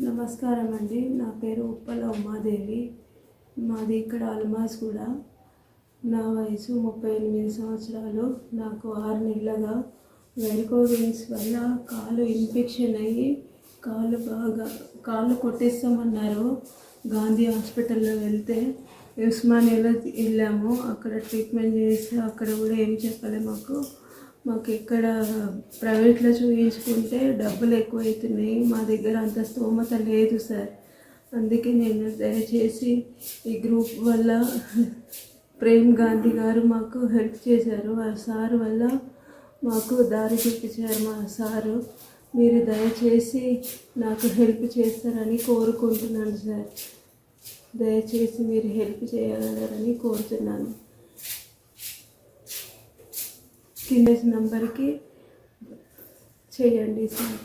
నమస్కారం అండి నా పేరు ఉప్పల ఉమాదేవి. మాది ఇక్కడ అల్మాజ్ కూడా నా వయసు ముప్పై ఎనిమిది సంవత్సరాలు. నాకు ఆరు నెలలుగా వెల్కోవిన్స్ వల్ల కాలు ఇన్ఫెక్షన్ అయ్యి కాలు బాగా కాళ్ళు కొట్టేస్తామన్నారు. గాంధీ హాస్పిటల్లో వెళ్తే ఉస్మానియాలో వెళ్ళాము. అక్కడ ట్రీట్మెంట్ చేస్తే అక్కడ కూడా ఏం చెప్పలే మాకు? మాకు ఇక్కడ ప్రైవేట్లో చూపించుకుంటే డబ్బులు ఎక్కువ అవుతున్నాయి మా దగ్గర అంత స్తోమత లేదు సార్. అందుకే నేను దయచేసి ఈ గ్రూప్ వల్ల ప్రేమ్ గాంధీ గారు మాకు హెల్ప్ చేశారు. ఆ సార్ వల్ల మాకు దారి చూపించారు మా సారు. మీరు దయచేసి నాకు హెల్ప్ చేస్తారని కోరుకుంటున్నాను సార్. దయచేసి మీరు హెల్ప్ చేయగలరని కోరుతున్నాను. కింద నెంబర్కి చేయండి సార్.